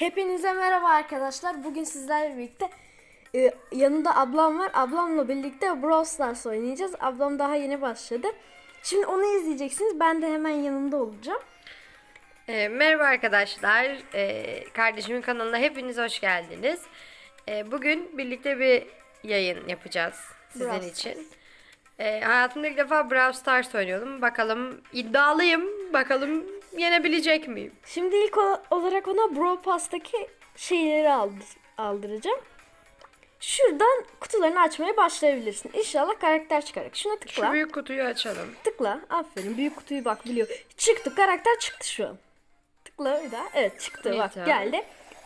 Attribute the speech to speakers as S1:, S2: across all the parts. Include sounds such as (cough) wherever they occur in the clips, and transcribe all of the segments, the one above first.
S1: Hepinize merhaba arkadaşlar. Bugün sizlerle birlikte e, yanında ablam var. Ablamla birlikte Brawl Stars oynayacağız. Ablam daha yeni başladı. Şimdi onu izleyeceksiniz. Ben de hemen yanında olacağım.
S2: E, merhaba arkadaşlar. E, kardeşimin kanalına hepiniz hoş geldiniz. E, bugün birlikte bir yayın yapacağız sizin
S1: Brawl
S2: için. E, hayatımda ilk defa Brawl Stars oynuyorum. Bakalım iddialıyım. Bakalım yenebilecek miyim?
S1: Şimdi ilk olarak ona Brawl Pass'taki şeyleri aldır, aldıracağım. Şuradan kutularını açmaya başlayabilirsin. İnşallah karakter çıkarak. Şuna
S2: Şu
S1: tıkla.
S2: büyük kutuyu açalım.
S1: Tıkla. Aferin. Büyük kutuyu bak biliyor. Çıktı. Karakter çıktı şu an. Tıkla bir daha. Evet çıktı. Bak geldi.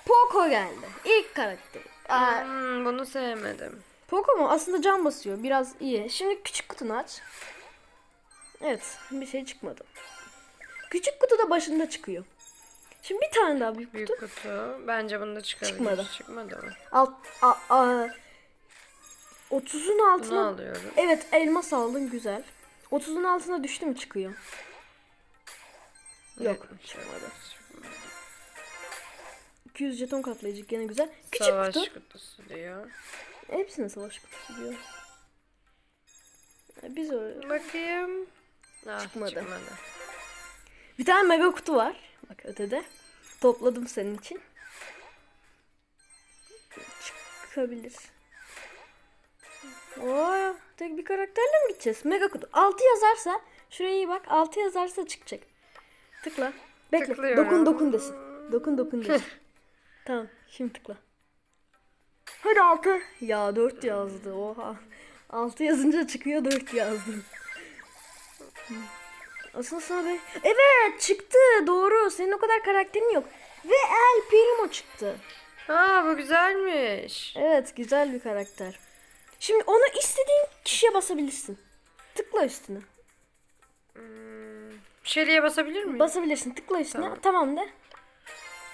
S1: Poco geldi. İlk karakter. Aa,
S2: Hmm, bunu sevmedim.
S1: Mu? Aslında can basıyor. Biraz iyi. Şimdi küçük kutunu aç. Evet. Bir şey çıkmadı. Küçük kutu da başında çıkıyor. Şimdi bir tane daha büyük kutu.
S2: Büyük kutu. Bence bunda çıkabilir.
S1: Çıkmadı.
S2: Çıkmadı mı?
S1: Alt, a, a, 30'un
S2: Bunu
S1: altına...
S2: alıyorum.
S1: Evet elmas aldın güzel. 30'un altına düştü mü çıkıyor? Yok. Çıkmadı. 200 jeton katlayıcı gene güzel. Küçük
S2: Savaş
S1: kutu.
S2: kutusu diyor.
S1: Hepsine savaş kutusu diyor. Biz öyle.
S2: Bakayım. Ah,
S1: Çıkmadı.
S2: çıkmadı.
S1: Bir tane mega kutu var. Bak ötede. Topladım senin için. Çıkabilir. Oo, tek bir karakterle mi gideceğiz? Mega kutu. 6 yazarsa şuraya iyi bak. 6 yazarsa çıkacak. Tıkla. Bekle.
S2: Tıklıyorum.
S1: Dokun dokun desin. Dokun dokun desin. (laughs) tamam. Şimdi tıkla. Hadi 6. Ya 4 yazdı. Oha. 6 yazınca çıkıyor 4 yazdı. Aslında sana be... Evet çıktı doğru. Senin o kadar karakterin yok. Ve El Primo çıktı.
S2: Aa bu güzelmiş.
S1: Evet güzel bir karakter. Şimdi onu istediğin kişiye basabilirsin. Tıkla üstüne.
S2: Şeriye basabilir miyim?
S1: Basabilirsin. Tıkla üstüne.
S2: Tamam.
S1: Tamam, de.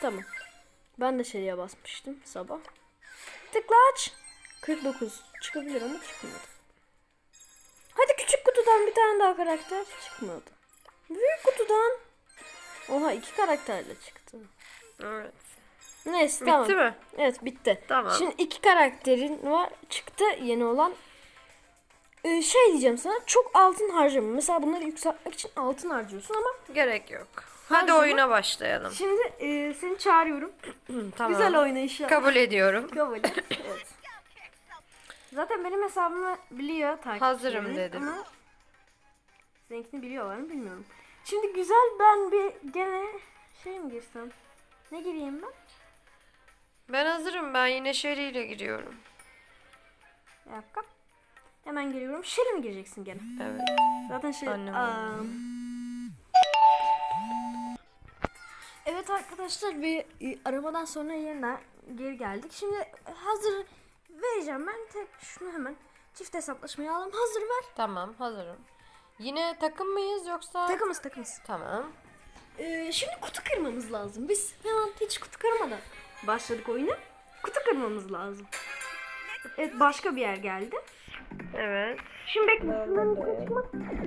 S1: Tamam. Ben de şeriye basmıştım sabah. Tıkla aç. 49. Çıkabilir ama çıkmadı. Hadi küçük kutudan bir tane daha karakter çıkmadı. Büyük kutudan. Oha iki karakterle çıktı.
S2: evet.
S1: Neyse
S2: Bitti
S1: tamam.
S2: mi?
S1: Evet bitti.
S2: Tamam.
S1: Şimdi iki karakterin var. Çıktı yeni olan. Ee, şey diyeceğim sana. Çok altın harcama. Mesela bunları yükseltmek için altın harcıyorsun ama
S2: Gerek yok. Hadi
S1: zaman-
S2: oyuna başlayalım.
S1: şimdi e, seni çağırıyorum. (clears throat)
S2: tamam.
S1: Güzel oyna inşallah.
S2: Kabul ediyorum. (laughs)
S1: Kabul. evet. Zaten benim hesabımı biliyor takipçilerim.
S2: Hazırım dedim.
S1: Ama seninkini biliyorlar mı bilmiyorum. Şimdi güzel ben bir gene şey mi girsem? Ne gireyim ben?
S2: Ben hazırım. Ben yine Şeri ile giriyorum.
S1: Bir dakika. Hemen geliyorum. Şeri mi gireceksin gene?
S2: Evet.
S1: Zaten şey...
S2: Annem
S1: Aa. Evet arkadaşlar bir e, arabadan sonra yeniden geri geldik. Şimdi hazır vereceğim ben. Tek şunu hemen çift hesaplaşmayı alalım. Hazır ver.
S2: Tamam hazırım. Yine takım mıyız yoksa?
S1: Takımız takımız.
S2: Tamam.
S1: Ee, şimdi kutu kırmamız lazım. Biz hemen hiç kutu kırmadan başladık oyuna. Kutu kırmamız lazım. Evet başka bir yer geldi.
S2: Evet.
S1: Şimdi bekle şunların içine çıkma.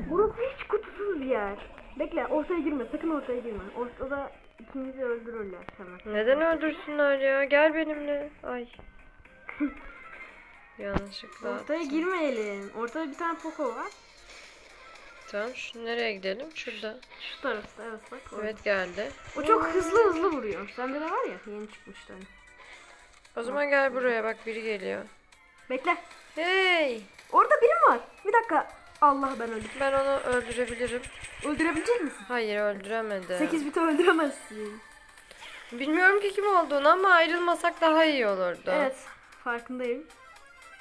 S1: Burası hiç kutusuz bir yer. Bekle ortaya girme sakın ortaya girme. Ortada ikinizi öldürürler hemen.
S2: Neden öldürsünler ya? Gel benimle. Ay. (laughs) Yanlışlıkla.
S1: Ortaya girmeyelim. Ortada bir tane Poco var.
S2: Tamam. Şu nereye gidelim? Şurada.
S1: Şu tarafta evet bak. orada.
S2: Evet geldi.
S1: O çok hızlı hızlı vuruyor. Sende de var ya yeni çıkmıştı hani.
S2: O zaman gel buraya. Bak biri geliyor.
S1: Bekle.
S2: Hey.
S1: Orada biri var? Bir dakika. Allah ben öldüm.
S2: Ben onu öldürebilirim.
S1: Öldürebilecek misin?
S2: Hayır öldüremedi.
S1: 8 biti öldüremezsin.
S2: Bilmiyorum ki kim olduğunu ama ayrılmasak daha iyi olurdu.
S1: Evet. Farkındayım.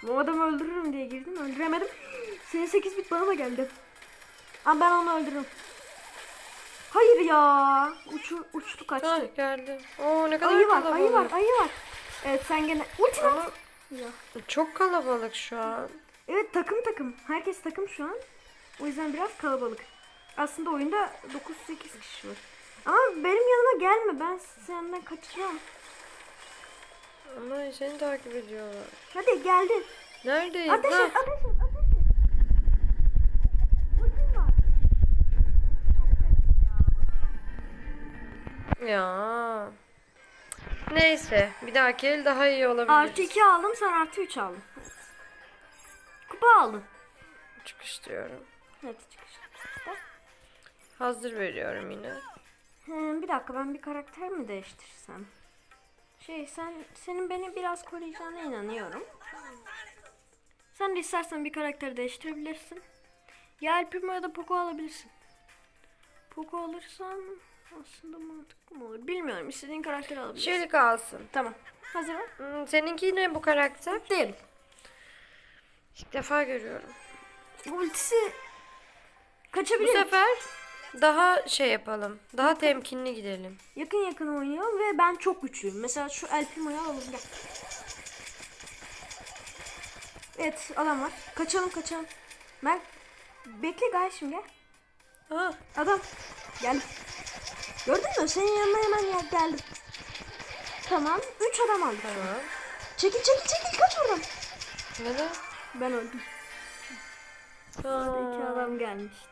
S1: Bu adamı öldürürüm diye girdim. Öldüremedim. (gasps) Senin 8 bit bana da geldi. Ama ben onu öldürürüm. Hayır ya. Uçu, uçtu kaçtı.
S2: Ah geldi. Oo ne kadar
S1: ayı var,
S2: kalabalık.
S1: ayı var, ayı var. Evet sen gene ulti
S2: Ama.
S1: Ya.
S2: çok kalabalık şu an.
S1: Evet takım takım. Herkes takım şu an. O yüzden biraz kalabalık. Aslında oyunda 9-8 kişi var. Ama benim yanıma gelme. Ben senden kaçacağım.
S2: Ama seni takip ediyorlar.
S1: Hadi geldin.
S2: Neredeyiz?
S1: Ateş et, ateş et, ateş et. Ultim var.
S2: Ya. Neyse bir dahaki el daha iyi olabilir.
S1: Artı 2 aldım sen artı 3 aldın. Aldın.
S2: Çıkış diyorum.
S1: Evet çıkış.
S2: Hazır veriyorum yine.
S1: He, bir dakika ben bir karakter mi değiştirsem? Şey sen senin beni biraz koruyacağına inanıyorum. Sen de istersen bir karakter değiştirebilirsin. Ya El Primo ya da Poco alabilirsin. Poco alırsan aslında mantıklı mı olur? Bilmiyorum. İstediğin karakteri alabilirsin.
S2: Şöyle kalsın.
S1: Tamam. Hazır mı?
S2: Hmm, seninki yine bu karakter.
S1: Değil.
S2: İlk defa görüyorum.
S1: Ultisi
S2: Bu
S1: kaçabilir.
S2: sefer daha şey yapalım. Daha temkinli gidelim.
S1: Yakın yakın oynuyor ve ben çok güçlüyüm. Mesela şu El Primo'yu alalım gel. Evet adam var. Kaçalım kaçalım. Ben bekle kardeşim gel.
S2: Ah,
S1: Adam gel. Gördün mü? Senin yanına hemen gel geldim. Tamam. Üç adam aldı.
S2: tamam.
S1: Çekil çekil çekil kaç oradan.
S2: Neden?
S1: Ben öldüm. İki
S2: Aa,
S1: adam gelmişti.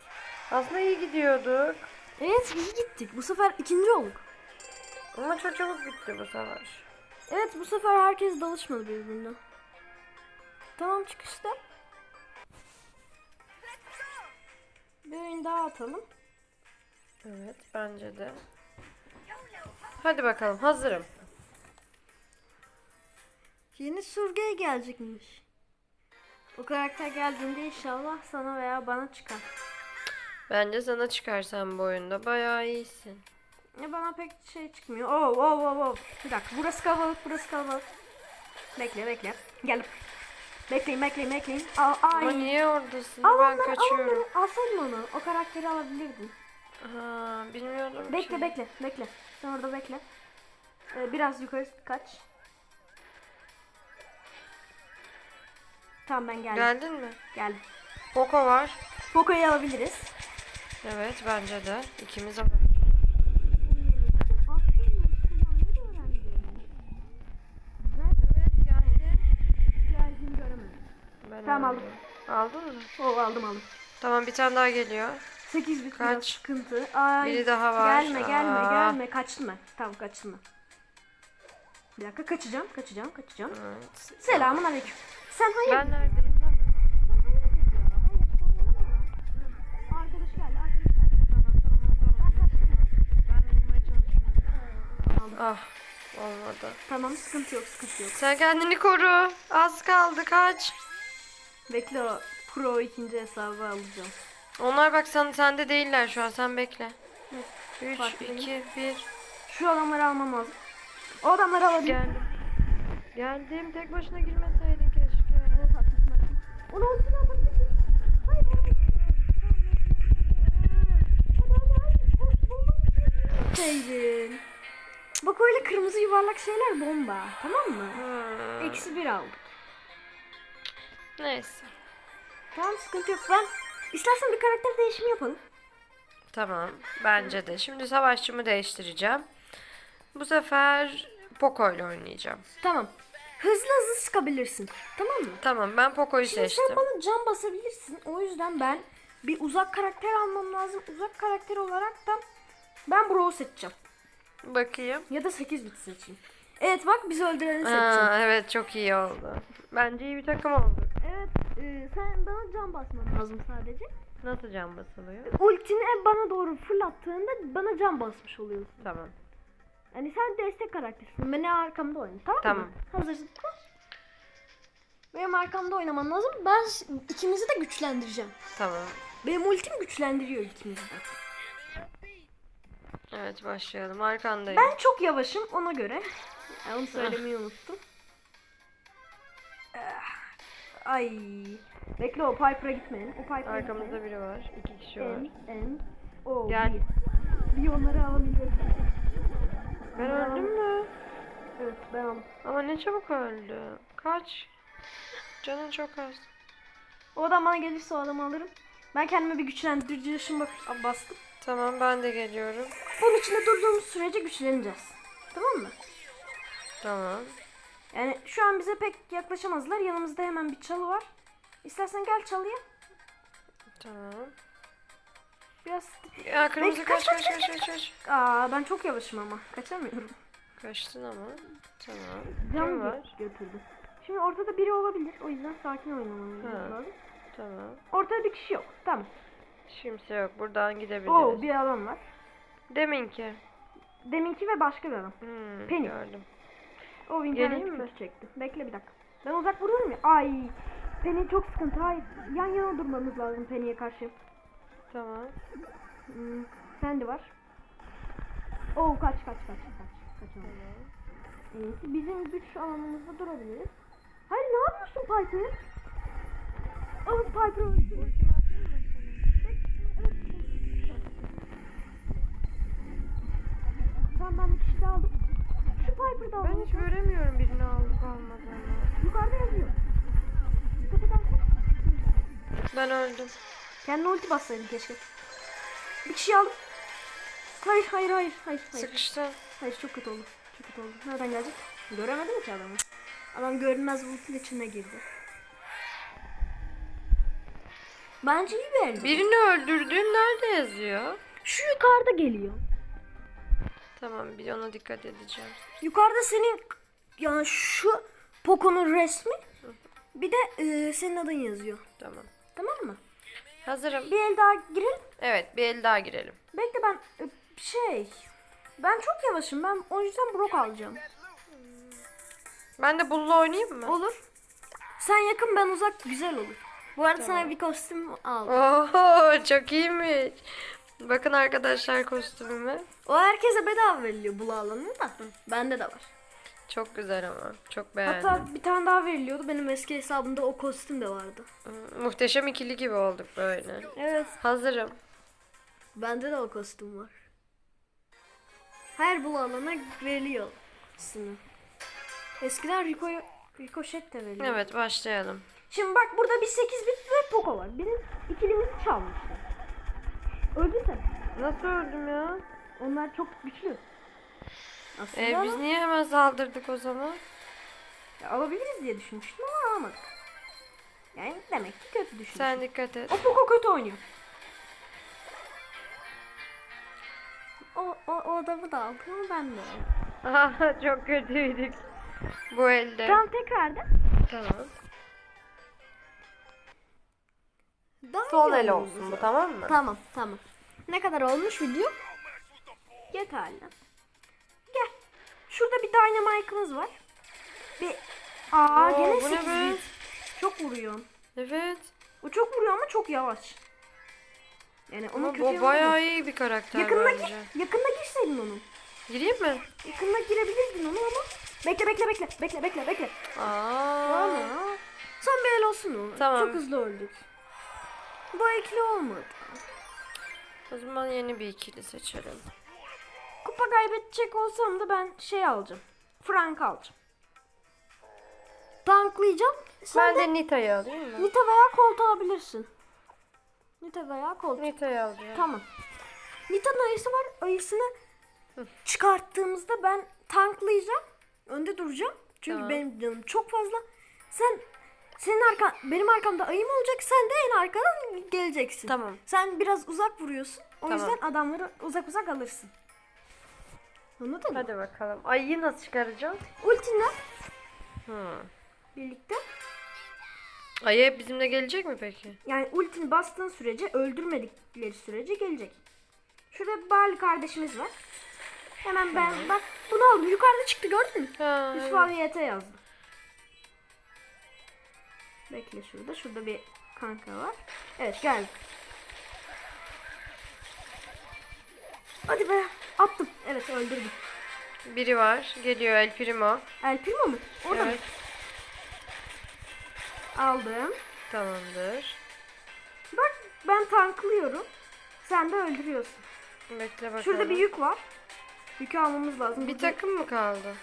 S2: aslında iyi gidiyorduk.
S1: Evet iyi gittik. Bu sefer ikinci olduk.
S2: Ama çok çabuk bitti bu savaş.
S1: Evet bu sefer herkes dalışmadı birbirine. Tamam çıkışta. Bir oyun daha atalım.
S2: Evet bence de. Hadi bakalım hazırım.
S1: Yeni Surgey gelecekmiş. O karakter geldiğinde inşallah sana veya bana çıkar.
S2: Bence sana çıkarsan bu oyunda bayağı iyisin.
S1: Ya bana pek şey çıkmıyor. Oh oh oh oh. Bir dakika burası kalabalık burası kalabalık. Bekle bekle. Gel. Bekleyin bekleyin bekleyin. Aa, ay.
S2: Ama niye oradasın?
S1: Al
S2: ben
S1: onları, al
S2: kaçıyorum.
S1: onları. Alsaydın onu. O karakteri alabilirdin.
S2: Ha, bilmiyordum
S1: Bekle
S2: ki.
S1: bekle bekle. Sen orada bekle. Ee, biraz yukarı kaç. Tamam ben geldim.
S2: Geldin mi?
S1: Geldim.
S2: Poco var.
S1: Poco'yu alabiliriz.
S2: Evet bence de. İkimiz. Ben
S1: Tamam,
S2: aldım. Aldın mı?
S1: Oh aldım aldım.
S2: Tamam bir tane daha geliyor.
S1: 8 bit
S2: Kaç?
S1: sıkıntı. Ay,
S2: Biri daha var.
S1: Gelme gelme
S2: Aa.
S1: gelme. Kaçtım ben. Tamam kaçtım ben. Bir dakika kaçacağım kaçacağım kaçacağım.
S2: Evet.
S1: Selamun aleyküm. Sen hayır.
S2: Ben neredeyim?
S1: Arkadaş geldi arkadaş geldi. Tamam tamam. Ben
S2: çalışıyorum. Ah olmadı.
S1: Tamam sıkıntı yok sıkıntı yok.
S2: Sen kendini koru. Az kaldı kaç.
S1: Bekle o pro ikinci hesabı alacağım.
S2: Onlar bak sen sende değiller şu an. Sen bekle. 3
S1: farklı
S2: 2 1
S1: Şu adamları almam lazım. O adamları alabilirim.
S2: Geldim. Geldim. Tek başına keşke.
S1: Onu ultini. Hayır hayır. Sevdim. Bak öyle kırmızı yuvarlak şeyler bomba. Tamam mı?
S2: Hmm.
S1: Eksi bir aldım.
S2: Neyse.
S1: Tamam sıkıntı yok. Ben istersen bir karakter değişimi yapalım.
S2: Tamam. Bence de. Şimdi savaşçımı değiştireceğim. Bu sefer Poco ile oynayacağım.
S1: Tamam. Hızlı hızlı sıkabilirsin. Tamam mı?
S2: Tamam ben Poco'yu
S1: Şimdi
S2: seçtim.
S1: sen bana can basabilirsin. O yüzden ben bir uzak karakter almam lazım. Uzak karakter olarak da ben Brawl seçeceğim.
S2: Bakayım.
S1: Ya da 8 bit seçeyim. Evet bak bizi öldüreni seçeceğim.
S2: Aa, evet çok iyi oldu. Bence iyi bir takım oldu.
S1: Evet e, sen bana can basman lazım sadece.
S2: Nasıl can basılıyor?
S1: Ultini bana doğru fırlattığında bana can basmış oluyorsun.
S2: Tamam.
S1: Yani sen destek karaktersin. Beni arkamda oyna tamam,
S2: Tamam.
S1: mı? Hazırsın. Benim arkamda oynaman lazım. Ben ikimizi de güçlendireceğim.
S2: Tamam.
S1: Benim ultim güçlendiriyor ikimizi de.
S2: Evet başlayalım. Arkandayım.
S1: Ben çok yavaşım ona göre. Onu söylemeyi (laughs) unuttum. Ah, Ay. Bekle o Piper'a gitmeyin. O Piper'a
S2: Arkamızda biri var. İki kişi var.
S1: En, en. O,
S2: Gel.
S1: Bir. Bir onları alabilirim.
S2: Ben öldüm mü?
S1: Evet ben aldım.
S2: Ama ne çabuk öldü. Kaç? Canın çok az.
S1: O adam bana gelirse o adamı alırım. Ben kendime bir güçlendirici ışın bak bastım.
S2: Tamam ben de geliyorum.
S1: Bunun içinde durduğumuz sürece güçleneceğiz. Tamam mı?
S2: Tamam.
S1: Yani şu an bize pek yaklaşamazlar. Yanımızda hemen bir çalı var. İstersen gel çalıya.
S2: Tamam.
S1: Biraz...
S2: Ya kırmızı kaç
S1: kaç,
S2: kaç kaç kaç.
S1: Aa ben çok yavaşım ama. Kaçamıyorum.
S2: Kaçtın ama. Tamam.
S1: Can
S2: Kim
S1: gö-
S2: var?
S1: götürdü. Şimdi ortada biri olabilir. O yüzden sakin oynamamız
S2: Ha.
S1: lazım.
S2: Tamam.
S1: Ortada bir kişi yok. Tamam.
S2: Kimse yok. Buradan gidebiliriz.
S1: Oo bir adam var.
S2: Deminki.
S1: Deminki ve başka bir adam.
S2: Hmm,
S1: Penny.
S2: Gördüm.
S1: O
S2: Geleyim
S1: internet
S2: mi?
S1: kötü çekti. Bekle bir dakika. Ben uzak vuruyorum ya. Ay. Penny çok sıkıntı. Hayır. Yan yana durmamız lazım Penny'e karşı.
S2: Tamam.
S1: Hmm, Sandy var. Oo kaç kaç kaç kaç. Kaçalım. En iyisi bizim güç alanımızda durabiliriz. Hayır ne yapıyorsun Piper? Oh Piper öldü. Tamam ben bir kişi daha aldım. Şu Piper'ı da aldım.
S2: Ben hiç göremiyorum birini alıp almadığını.
S1: Yukarıda yazıyor. Dikkat edersen.
S2: Ben öldüm.
S1: Kendine ulti bassaydın keşke. Bir kişi aldım. Hayır hayır hayır hayır. hayır.
S2: Sıkıştım.
S1: Hayır çok kötü oldu. Çok kötü oldu. Nereden gelecek? Göremedim ki adamı. Adam görünmez bulutun içine girdi. Bence iyi bir el.
S2: Birini öldürdüğüm nerede yazıyor?
S1: Şu yukarıda geliyor.
S2: Tamam bir ona dikkat edeceğim.
S1: Yukarıda senin yani şu Poco'nun resmi bir de e, senin adın yazıyor.
S2: Tamam.
S1: Tamam?
S2: Hazırım.
S1: Bir el daha girelim.
S2: Evet bir el daha girelim.
S1: Bekle ben e, şey ben çok yavaşım. Ben o yüzden Brock alacağım.
S2: Ben de bulla oynayayım mı?
S1: Olur. Sen yakın ben uzak güzel olur. Bu arada sana bir kostüm aldım.
S2: Oo çok iyiymiş. Bakın arkadaşlar kostümüme.
S1: O herkese bedava veriliyor bu alanı da. Bende de var.
S2: Çok güzel ama. Çok beğendim.
S1: Hatta bir tane daha veriliyordu. Benim eski hesabımda o kostüm de vardı.
S2: Hmm, Muhteşem ikili gibi olduk böyle.
S1: Evet.
S2: Hazırım.
S1: Bende de o kostüm var. Her bu alana veriliyor kostümü. Eskiden Rico, Ricochet de veriliyor.
S2: Evet başlayalım.
S1: Şimdi bak burada bir 8 bit ve Poco var. Bizim ikilimizi çalmışlar. Öldü sen.
S2: Nasıl öldüm ya?
S1: Onlar çok güçlü. Aslında
S2: Ee, biz
S1: ama-
S2: niye hemen saldırdık o zaman?
S1: Ya alabiliriz diye düşünmüştüm ama alamadık. Yani demek ki kötü düşünmüşüm.
S2: Sen dikkat et.
S1: O Poco kötü oynuyor. O, o, o adamı da aldım ama ben de.
S2: Aha, (laughs) çok kötüydük. Bu elde.
S1: Tamam tekrar da.
S2: Tamam.
S1: Daha
S2: Sol
S1: iyi
S2: el olsun bu tamam mı?
S1: Tamam tamam. Ne kadar olmuş video? Yeterli. Şurada bir dynamite'ımız var. Bir Aa
S2: Oo,
S1: gene
S2: bu ne
S1: 8
S2: be?
S1: bit. Çok vuruyor.
S2: Evet.
S1: O çok vuruyor ama çok yavaş. Yani onun kötü
S2: bu
S1: yanı
S2: bayağı iyi bir karakter
S1: Yakınına
S2: bence.
S1: gir. Yakınına girseydin onun.
S2: Gireyim mi?
S1: Yakınına girebilirdin onu ama. Bekle bekle bekle. Bekle bekle bekle.
S2: Aa.
S1: Ama son bir el olsun o.
S2: Tamam.
S1: Çok hızlı öldük. Bu ikili olmadı.
S2: O zaman yeni bir ikili seçelim.
S1: Kupa kaybedecek olsam da ben şey alacağım. Frank alacağım. Tanklayacağım. Sen
S2: Ben
S1: de
S2: de Nita'yı alayım mı?
S1: Nita veya Colt alabilirsin. Nita veya Colt.
S2: Nita'yı alacağım.
S1: Tamam. Nita'nın ayısı var. Ayısını çıkarttığımızda ben tanklayacağım. Önde duracağım. Çünkü
S2: Tamam.
S1: benim canım çok fazla. Sen senin arkan benim arkamda ayım olacak. Sen de en arkadan geleceksin.
S2: Tamam.
S1: Sen biraz uzak vuruyorsun. O
S2: Tamam.
S1: yüzden adamları uzak uzak alırsın. Anladın mı?
S2: Hadi bakalım. Ayıyı nasıl çıkaracağım?
S1: Ultinle
S2: Hmm.
S1: birlikte
S2: Ayı hep bizimle gelecek mi peki?
S1: yani ultini bastığın sürece öldürmedikleri sürece gelecek. Şurada bir Barley kardeşimiz var. Hemen ben bak bunu aldım. Yukarıda çıktı gördün mü?
S2: Ha,
S1: Yusuf
S2: evet.
S1: abi YT yazdı. Bekle şurada. Şurada bir kanka var. Evet geldi. Hadi be. Attım. Evet öldürdüm.
S2: Biri var. Geliyor El Primo.
S1: El Primo mu? Orada mı?
S2: Evet.
S1: Aldım.
S2: Tamamdır.
S1: Bak ben tanklıyorum. Sen de öldürüyorsun.
S2: Bekle bakalım.
S1: Şurada bir yük var. Yükü almamız lazım.
S2: Bir
S1: Burada-
S2: takım mı kaldı?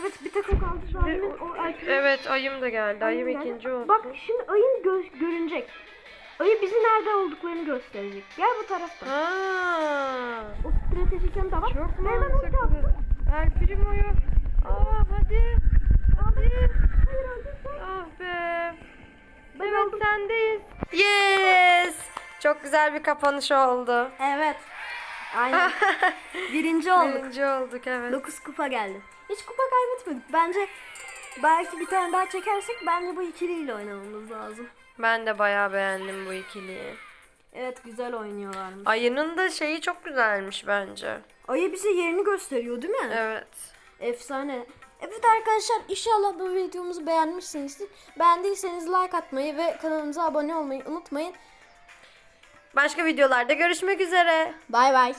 S1: Evet bir takım kaldı. Zaten o El Primo.
S2: Evet ayım da geldi. Ayım
S1: Ayın
S2: ikinci oldu.
S1: Bak şimdi ayın gö- görünecek. Ayı bizi nerede olduklarını gösterecek. Gel bu taraftan.
S2: Ha.
S1: O stratejik yanı da var.
S2: Çok mantıklı. El Primo'yu. Aa hadi. Hadi.
S1: Hayır sen.
S2: Ah be.
S1: Ben
S2: Evet
S1: aldım.
S2: sendeyiz. Yes. Çok güzel bir kapanış oldu.
S1: Evet. Aynen. (laughs) Birinci olduk.
S2: Birinci olduk evet.
S1: 9 kupa geldi. Hiç kupa kaybetmedik. Bence belki bir tane daha çekersek bence bu ikiliyle oynamamız lazım.
S2: Ben de bayağı beğendim bu ikiliyi.
S1: Evet güzel oynuyorlarmış.
S2: Ayının da şeyi çok güzelmiş bence.
S1: Ayı bize yerini gösteriyor değil mi?
S2: Evet.
S1: Efsane. Evet arkadaşlar inşallah bu videomuzu beğenmişsinizdir. Beğendiyseniz like atmayı ve kanalımıza abone olmayı unutmayın.
S2: Başka videolarda görüşmek üzere.
S1: Bay bay.